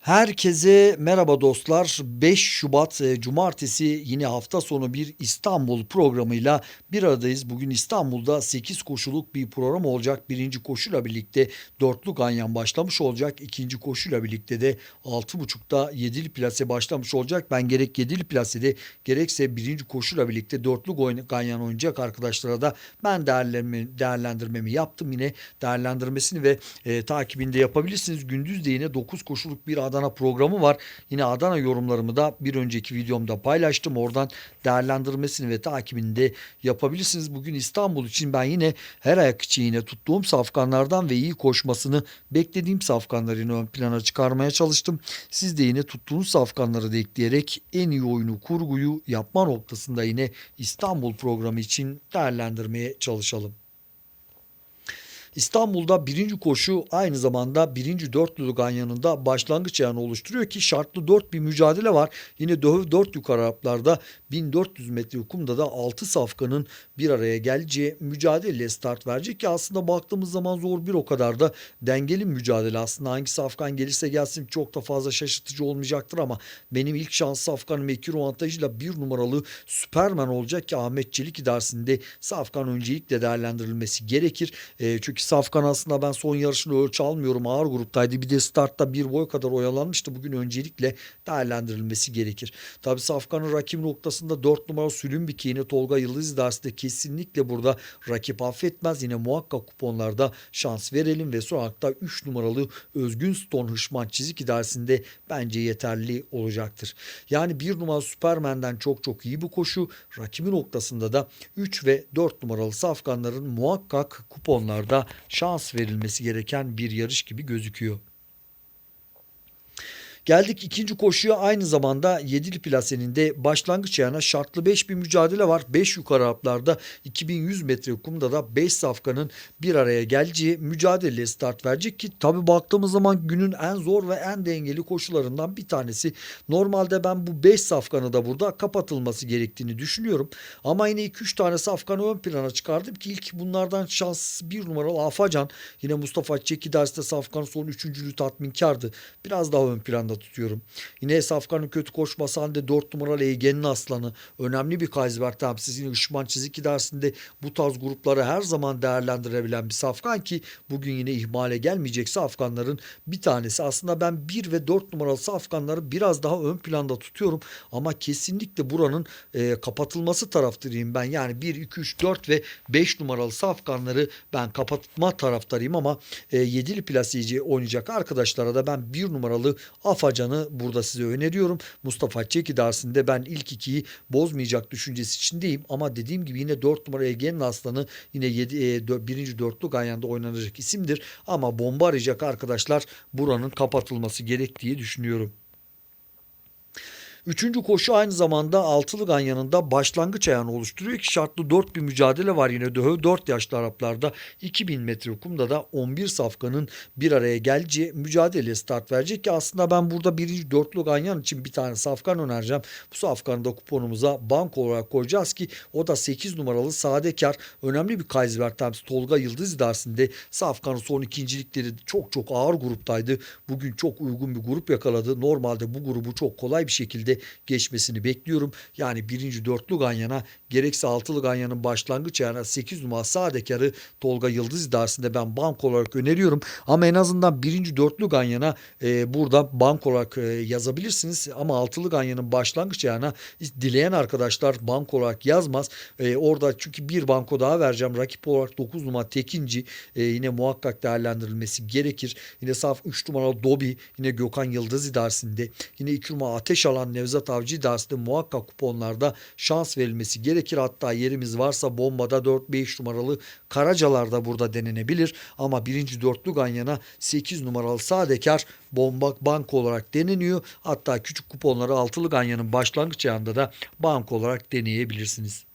Herkese merhaba dostlar. 5 Şubat e, Cumartesi yine hafta sonu bir İstanbul programıyla bir aradayız. Bugün İstanbul'da 8 koşuluk bir program olacak. Birinci koşuyla birlikte dörtlü ganyan başlamış olacak. İkinci koşuyla birlikte de 6.30'da 7'li plase başlamış olacak. Ben gerek 7'li plasede gerekse birinci koşuyla birlikte dörtlü goy- ganyan oynayacak arkadaşlara da ben değerlendirme, değerlendirmemi yaptım. Yine değerlendirmesini ve e, takibini de yapabilirsiniz. Gündüz de yine 9 koşuluk bir Adana programı var. Yine Adana yorumlarımı da bir önceki videomda paylaştım. Oradan değerlendirmesini ve takibini de yapabilirsiniz. Bugün İstanbul için ben yine her ayak için yine tuttuğum safkanlardan ve iyi koşmasını beklediğim safkanları ön plana çıkarmaya çalıştım. Siz de yine tuttuğunuz safkanları da ekleyerek en iyi oyunu kurguyu yapma noktasında yine İstanbul programı için değerlendirmeye çalışalım. İstanbul'da birinci koşu aynı zamanda birinci dörtlü ganyanında başlangıç ayağını oluşturuyor ki şartlı dört bir mücadele var. Yine dört yukarı Araplarda 1400 metre kumda da 6 safkanın bir araya geleceği mücadeleyle start verecek ki aslında baktığımız zaman zor bir o kadar da dengeli mücadele aslında hangi safkan gelirse gelsin çok da fazla şaşırtıcı olmayacaktır ama benim ilk şans safkanım Ekiro avantajıyla bir numaralı Süperman olacak ki Ahmet Çelik idaresinde safkan öncelikle değerlendirilmesi gerekir. E, çünkü Safkan aslında ben son yarışını ölçü almıyorum. Ağır gruptaydı. Bir de startta bir boy kadar oyalanmıştı. Bugün öncelikle değerlendirilmesi gerekir. Tabii Safkan'ın rakip noktasında 4 numara Sülümbiki yine Tolga Yıldız dersinde kesinlikle burada rakip affetmez. Yine muhakkak kuponlarda şans verelim ve son hakta 3 numaralı Özgün Stone Hışman çizik idaresinde bence yeterli olacaktır. Yani 1 numara Superman'den çok çok iyi bir koşu. Rakibi noktasında da 3 ve 4 numaralı safkanların muhakkak kuponlarda şans verilmesi gereken bir yarış gibi gözüküyor. Geldik ikinci koşuya aynı zamanda yedili plasenin de başlangıç ayağına şartlı 5 bir mücadele var. 5 yukarı Araplarda 2100 metre kumda da 5 safkanın bir araya geleceği mücadeleye start verecek ki tabi baktığımız zaman günün en zor ve en dengeli koşularından bir tanesi. Normalde ben bu 5 safkanı da burada kapatılması gerektiğini düşünüyorum. Ama yine 2-3 tane safkanı ön plana çıkardım ki ilk bunlardan şans bir numaralı Afacan. Yine Mustafa Çeki derste safkan son üçüncülüğü tatminkardı. Biraz daha ön planda tutuyorum. Yine Safkan'ın kötü koşması halinde 4 numaralı Ege'nin aslanı. Önemli bir Kaysberg temsilcisi. Yine Işman Çizik idaresinde bu tarz grupları her zaman değerlendirebilen bir Safkan ki bugün yine ihmale gelmeyecek Safkanların bir tanesi. Aslında ben 1 ve 4 numaralı Safkanları biraz daha ön planda tutuyorum. Ama kesinlikle buranın e, kapatılması taraftarıyım ben. Yani 1, 2, 3, 4 ve 5 numaralı Safkanları ben kapatma taraftarıyım ama e, 7'li plaseci oynayacak arkadaşlara da ben 1 numaralı Afacan'ı burada size öneriyorum. Mustafa Çeki dersinde ben ilk ikiyi bozmayacak düşüncesi içindeyim. Ama dediğim gibi yine 4 numara Ege'nin aslanı yine 7, e, dö- birinci dörtlü Ganyan'da oynanacak isimdir. Ama bomba arayacak arkadaşlar buranın kapatılması gerektiği düşünüyorum. Üçüncü koşu aynı zamanda altılı ganyanında başlangıç ayağını oluşturuyor ki şartlı 4 bir mücadele var yine de 4 yaşlı Araplarda 2000 metre kumda da 11 safkanın bir araya geleceği mücadeleye start verecek ki aslında ben burada birinci dörtlü ganyan için bir tane safkan önereceğim. Bu safkanı da kuponumuza banko olarak koyacağız ki o da 8 numaralı Sadekar önemli bir Kaysberg temsil Tolga Yıldız idaresinde safkanın son ikincilikleri çok çok ağır gruptaydı. Bugün çok uygun bir grup yakaladı. Normalde bu grubu çok kolay bir şekilde geçmesini bekliyorum. Yani birinci dörtlü Ganyan'a gerekse altılı Ganyan'ın başlangıç ayağına 8 numara Sadekar'ı Tolga Yıldız idaresinde ben bank olarak öneriyorum. Ama en azından birinci dörtlü Ganyan'a e, burada bank olarak e, yazabilirsiniz. Ama altılı Ganyan'ın başlangıç ayağına dileyen arkadaşlar bank olarak yazmaz. E, orada çünkü bir banko daha vereceğim. Rakip olarak 9 numara Tekinci e, yine muhakkak değerlendirilmesi gerekir. Yine saf 3 numaralı Dobi yine Gökhan Yıldız idaresinde. Yine 2 numara Ateş Alan Nevzat Avcı idaresinde muhakkak kuponlarda şans verilmesi gerekir. Hatta yerimiz varsa bombada 4-5 numaralı Karacalar da burada denenebilir. Ama birinci dörtlü Ganyan'a 8 numaralı Sadekar bomba bank olarak deneniyor. Hatta küçük kuponları altılı Ganyan'ın başlangıç ayağında da bank olarak deneyebilirsiniz.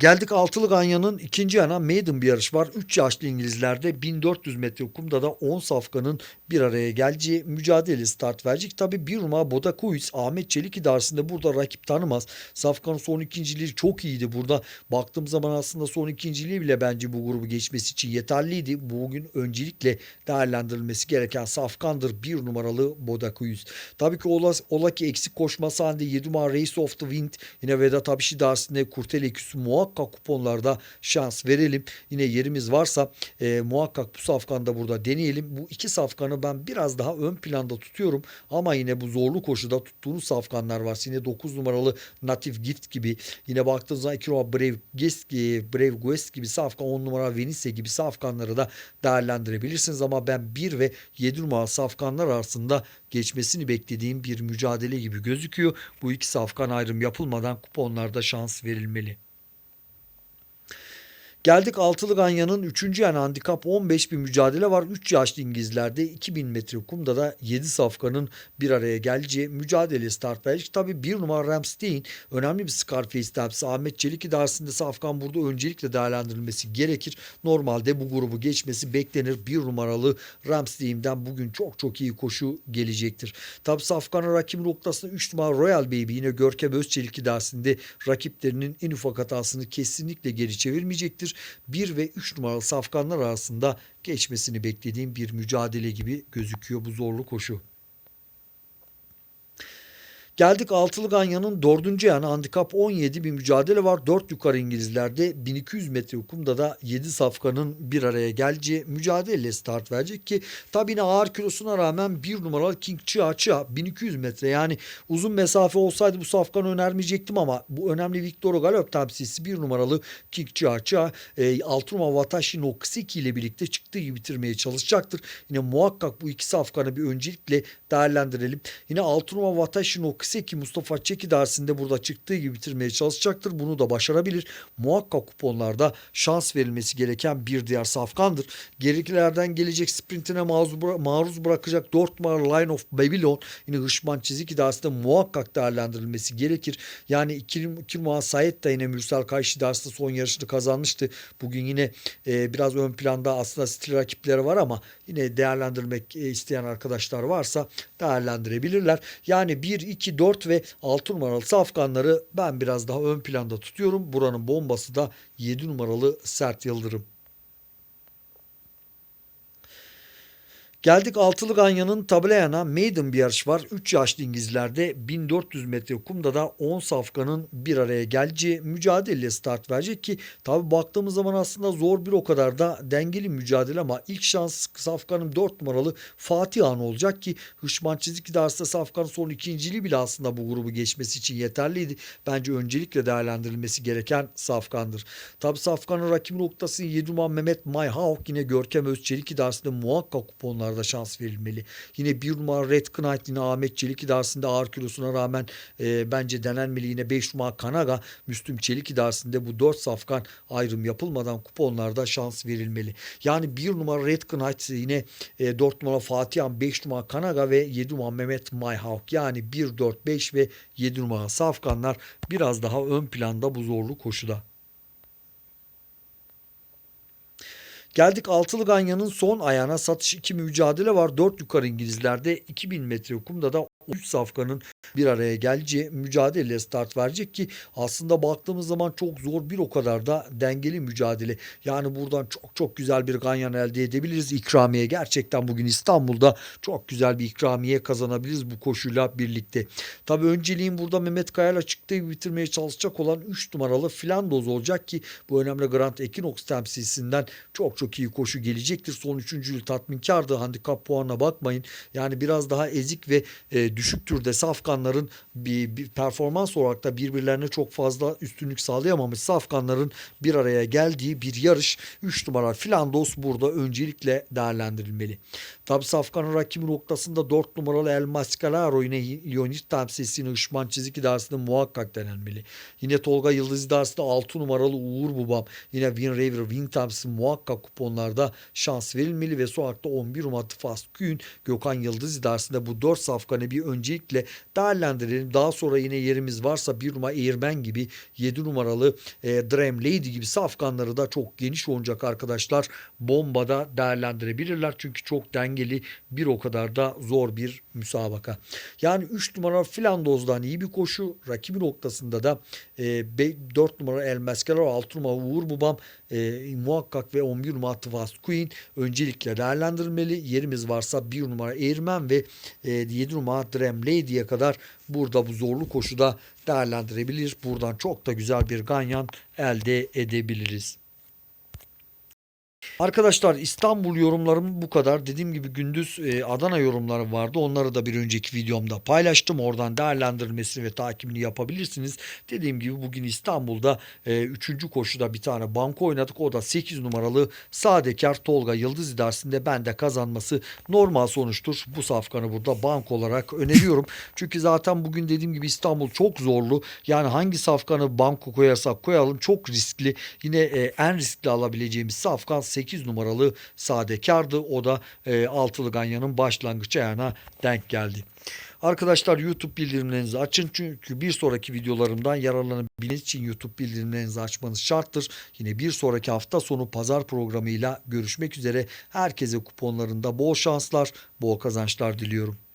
Geldik Altılı Ganyan'ın ikinci yana maiden bir yarış var. 3 yaşlı İngilizlerde 1400 metre kumda da 10 safkanın bir araya geleceği mücadele start verecek. Tabi bir numara Boda Kuiz Ahmet Çelik idaresinde burada rakip tanımaz. Safkanın son ikinciliği çok iyiydi burada. Baktığım zaman aslında son ikinciliği bile bence bu grubu geçmesi için yeterliydi. Bugün öncelikle değerlendirilmesi gereken safkandır bir numaralı Boda Kuiz. Tabii ki ola, ola ki eksik koşması halinde 7 numara Race of the Wind yine Vedat Abişi idaresinde Kurtel Eküsü muhakkak kuponlarda şans verelim. Yine yerimiz varsa e, muhakkak bu safkanda burada deneyelim. Bu iki safkanı ben biraz daha ön planda tutuyorum. Ama yine bu zorlu koşuda tuttuğunuz safkanlar var. Yine 9 numaralı Native Gift gibi. Yine baktığınız zaman 2 numara Brave Guest, Brave Guest gibi safkan 10 numara Venice gibi safkanları da değerlendirebilirsiniz. Ama ben 1 ve 7 numara safkanlar arasında geçmesini beklediğim bir mücadele gibi gözüküyor. Bu iki safkan ayrım yapılmadan kuponlarda şans verilmeli. Geldik Altılı Ganyan'ın 3. yani handikap 15 bir mücadele var. 3 yaşlı İngilizlerde 2000 metre kumda da 7 safkanın bir araya geleceği mücadele start verecek. Tabi bir numara Ramstein önemli bir Scarface temsilcisi Ahmet Çelik idaresinde safkan burada öncelikle değerlendirilmesi gerekir. Normalde bu grubu geçmesi beklenir. Bir numaralı Ramstein'den bugün çok çok iyi koşu gelecektir. Tabi safkanın rakip noktasında 3 numara Royal Baby yine Görkem Özçelik idaresinde rakiplerinin en ufak hatasını kesinlikle geri çevirmeyecektir. 1 ve 3 numaralı safkanlar arasında geçmesini beklediğim bir mücadele gibi gözüküyor bu zorlu koşu. Geldik Altılı Ganyan'ın dördüncü yanı handikap 17 bir mücadele var. 4 yukarı İngilizlerde 1200 metre hukumda da 7 safkanın bir araya geleceği mücadele start verecek ki tabi yine ağır kilosuna rağmen bir numaralı King Chia Chia 1200 metre yani uzun mesafe olsaydı bu safkanı önermeyecektim ama bu önemli Victor Galop temsilcisi bir numaralı King Chia Chia e, 6 numara Watashi no Kiseki ile birlikte çıktığı gibi bitirmeye çalışacaktır. Yine muhakkak bu iki safkanı bir öncelikle değerlendirelim. Yine 6 numara Watashi no Kiseki Mustafa Çeki dersinde burada çıktığı gibi bitirmeye çalışacaktır. Bunu da başarabilir. Muhakkak kuponlarda şans verilmesi gereken bir diğer safkandır. Gerikilerden gelecek sprintine maruz, bıra- maruz bırakacak 4 numara Line of Babylon yine Hışman Çizik idaresinde muhakkak değerlendirilmesi gerekir. Yani 2 numara Sayet de yine Mürsel Kayış idaresinde son yarışını kazanmıştı. Bugün yine e, biraz ön planda aslında stil rakipleri var ama yine değerlendirmek e, isteyen arkadaşlar varsa değerlendirebilirler. Yani 1, 2, 4 ve 6 numaralı safkanları ben biraz daha ön planda tutuyorum. Buranın bombası da 7 numaralı Sert Yıldırım. Geldik Altılı Ganyan'ın tablayana maiden bir yarış var. 3 yaşlı İngilizlerde 1400 metre kumda da 10 safkanın bir araya geleceği mücadele start verecek ki tabi baktığımız zaman aslında zor bir o kadar da dengeli mücadele ama ilk şans safkanın 4 numaralı Fatih Han olacak ki Hışman Çizik idaresinde safkanın son ikinciliği bile aslında bu grubu geçmesi için yeterliydi. Bence öncelikle değerlendirilmesi gereken safkandır. Tabi safkanın rakip noktası 7 numara Mehmet Mayhawk yine Görkem Özçelik idaresinde muhakkak kuponlar da şans verilmeli. Yine bir numara Red Knight yine Ahmet Çelik idaresinde ağır kilosuna rağmen e, bence denenmeli. Yine 5 numara Kanaga Müslüm Çelik idaresinde bu 4 safkan ayrım yapılmadan kuponlarda şans verilmeli. Yani bir numara Red Knight yine e, 4 numara Fatihan 5 numara Kanaga ve 7 numara Mehmet Mayhawk yani 1, 4, 5 ve 7 numara safkanlar biraz daha ön planda bu zorlu koşuda. Geldik Altılı Ganyan'ın son ayağına satış iki mücadele var. 4 yukarı İngilizlerde 2000 metre kumda da 3 safkanın bir araya geleceği mücadele start verecek ki aslında baktığımız zaman çok zor bir o kadar da dengeli mücadele. Yani buradan çok çok güzel bir ganyan elde edebiliriz. İkramiye gerçekten bugün İstanbul'da çok güzel bir ikramiye kazanabiliriz bu koşuyla birlikte. Tabii önceliğin burada Mehmet Kaya'yla çıktığı bitirmeye çalışacak olan 3 numaralı Flandoz olacak ki bu önemli Grand Equinox temsilcisinden çok çok iyi koşu gelecektir. Son üçüncülü tatminkardı. Handikap puanına bakmayın. Yani biraz daha ezik ve e, düşük türde safkanların bir, bir performans olarak da birbirlerine çok fazla üstünlük sağlayamamış safkanların bir araya geldiği bir yarış. 3 numara Flandos burada öncelikle değerlendirilmeli. Tabi safkanın rakibi noktasında 4 numaralı El Mascalaro yine Leonid temsilcisini Işman Çizik idaresinde muhakkak denenmeli. Yine Tolga Yıldız idaresinde 6 numaralı Uğur Babam yine Win Raver Win temsilcisi muhakkak kuponlarda şans verilmeli ve son hakta 11 numaralı Fast Kühn Gökhan Yıldız idaresinde bu 4 safkanı bir bir öncelikle değerlendirelim. Daha sonra yine yerimiz varsa bir numara Eğirmen gibi 7 numaralı e, Dream Lady gibi safkanları da çok geniş oynayacak arkadaşlar. Bombada değerlendirebilirler. Çünkü çok dengeli bir o kadar da zor bir müsabaka. Yani 3 numara Flandoz'dan iyi bir koşu. Rakibi noktasında da e, 4 numara El Mescalero, 6 numara Uğur Babam e, muhakkak ve 11 numara Fast Queen öncelikle değerlendirilmeli. Yerimiz varsa 1 numara Eğirmen ve e, 7 numara Dream Lady'ye kadar burada bu zorlu koşuda değerlendirebilir. Buradan çok da güzel bir ganyan elde edebiliriz. Arkadaşlar İstanbul yorumlarım bu kadar. Dediğim gibi gündüz e, Adana yorumlarım vardı. Onları da bir önceki videomda paylaştım. Oradan değerlendirmesini ve takibini yapabilirsiniz. Dediğim gibi bugün İstanbul'da 3. koşuda bir tane banko oynadık. O da 8 numaralı Sadekar Tolga Yıldız idaresinde bende kazanması normal sonuçtur. Bu safkanı burada bank olarak öneriyorum. Çünkü zaten bugün dediğim gibi İstanbul çok zorlu. Yani hangi safkanı banko koyarsak koyalım çok riskli. Yine e, en riskli alabileceğimiz safkan 8 numaralı Sadekar'dı. O da e, altılı ganyanın başlangıç ayağına denk geldi. Arkadaşlar YouTube bildirimlerinizi açın çünkü bir sonraki videolarımdan yararlanabilmeniz için YouTube bildirimlerinizi açmanız şarttır. Yine bir sonraki hafta sonu pazar programıyla görüşmek üzere. Herkese kuponlarında bol şanslar, bol kazançlar diliyorum.